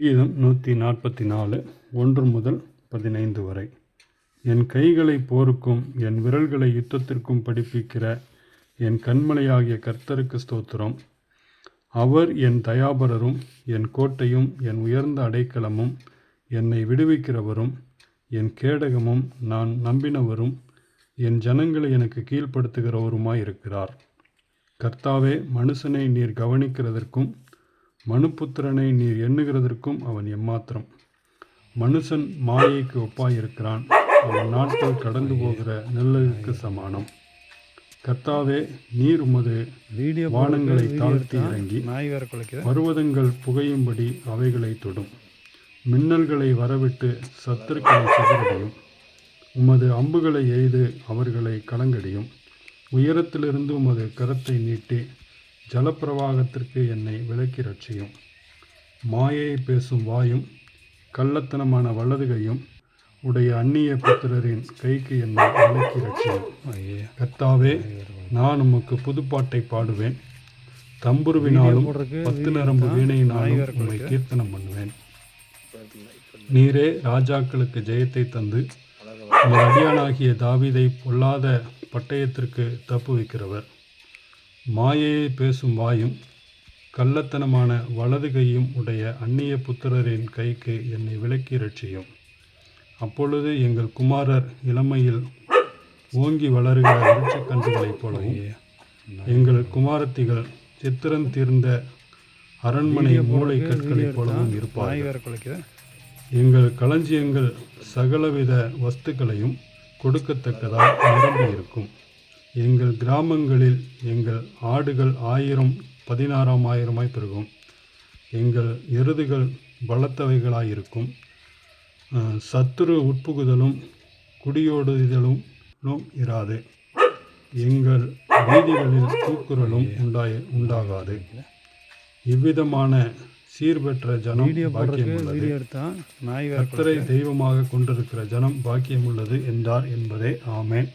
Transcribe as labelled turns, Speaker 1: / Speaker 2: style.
Speaker 1: கீதம் நூற்றி நாற்பத்தி நாலு ஒன்று முதல் பதினைந்து வரை. என் கைகளை போருக்கும் என் விரல்களை யுத்தத்திற்கும் படிப்பிக்கிற என் கண்மலையாகிய கர்த்தருக்கு ஸ்தோத்திரம். அவர் என் தயாபரரும் என் கோட்டையும் என் உயர்ந்த அடைக்கலமும் என்னை விடுவிக்கிறவரும் என் கேடகமும் நான் நம்பினவரும் என் ஜனங்களை எனக்கு கீழ்ப்படுத்துகிறவருமாய் இருக்கிறார் கர்த்தாவே மனுஷனை நீர் கவனிக்கிறதற்கும் மனுப்புத்திரனை நீர் எண்ணுகிறதற்கும் அவன் எம்மாத்திரம். மனுஷன் மாயைக்கு ஒப்பாயிருக்கிறான். அவன் நாட்கள் கடந்து போகிற நெல்லுக்கு சமானம். கர்த்தாவே நீர் உமது
Speaker 2: வீடியோ
Speaker 1: வானங்களை தாழ்த்தி இறங்கி பர்வதங்கள் புகையும்படி அவைகளை தொடும். மின்னல்களை வரவிட்டு சத்துருக்களை சிதறடியும். உமது அம்புகளை எய்து அவர்களை கலங்கடியும். உயரத்திலிருந்து உமது கரத்தை நீட்டி ஜலப்பிரவாகத்திற்கு என்னை விலக்கி ரட்சியும். மாயை பேசும் வாயும் கள்ளத்தனமான வலதுகையும் உடைய அந்நிய புத்திரரின் கைக்கு என்னை விலக்கி ரட்சியும்.
Speaker 2: ஐயே.
Speaker 1: கர்த்தாவே நான் உமக்கு புதுப்பாட்டை பாடுவேன். தம்புருவினாலும் பத்து நரம்பு வீணையினாலும் உம்மை கீர்த்தனம் பண்ணுவேன். நீரே ராஜாக்களுக்கு ஜெயத்தை தந்து உமது அடியானாகிய தாவீதை பொல்லாத பட்டயத்திற்கு தப்பு வைக்கிறவர் மாயையை பேசும் வாயும் கள்ளத்தனமான வலது கையும் உடைய அந்நிய புத்திரரின் கைக்கு என்னை விலக்கி ரட்சியும் அப்பொழுது எங்கள் குமாரர் இளமையில் ஓங்கி வளருகிற விருட்சக்கன்றுகளைப் போலவும் எங்கள் குமாரத்திகள் சித்திரம் தீர்ந்த அரண்மனை மூளை கற்களைப் போலவும் இருப்பார்கள். எங்கள் களஞ்சியங்கள் சகலவித வஸ்துக்களையும் கொடுக்கத்தக்கதாய் நிரம்பி இருக்கும் எங்கள் கிராமங்களில் எங்கள் ஆடுகள் ஆயிரம் பதினாறாம் ஆயிரமாய் பெருகும். எங்கள் எருதுகள் பலத்தவைகளாயிருக்கும் சத்துரு உட்புகுதலும் குடியோடுதலும் இராது. எங்கள் வீதிகளில் கூக்குரலும் உண்டாய உண்டாகாது. இவ்விதமான சீர்பெற்ற ஜனம்
Speaker 2: வேற
Speaker 1: கர்த்தரை தெய்வமாக கொண்டிருக்கிற ஜனம் பாக்கியமுள்ளது என்றார் என்பதே ஆமென்.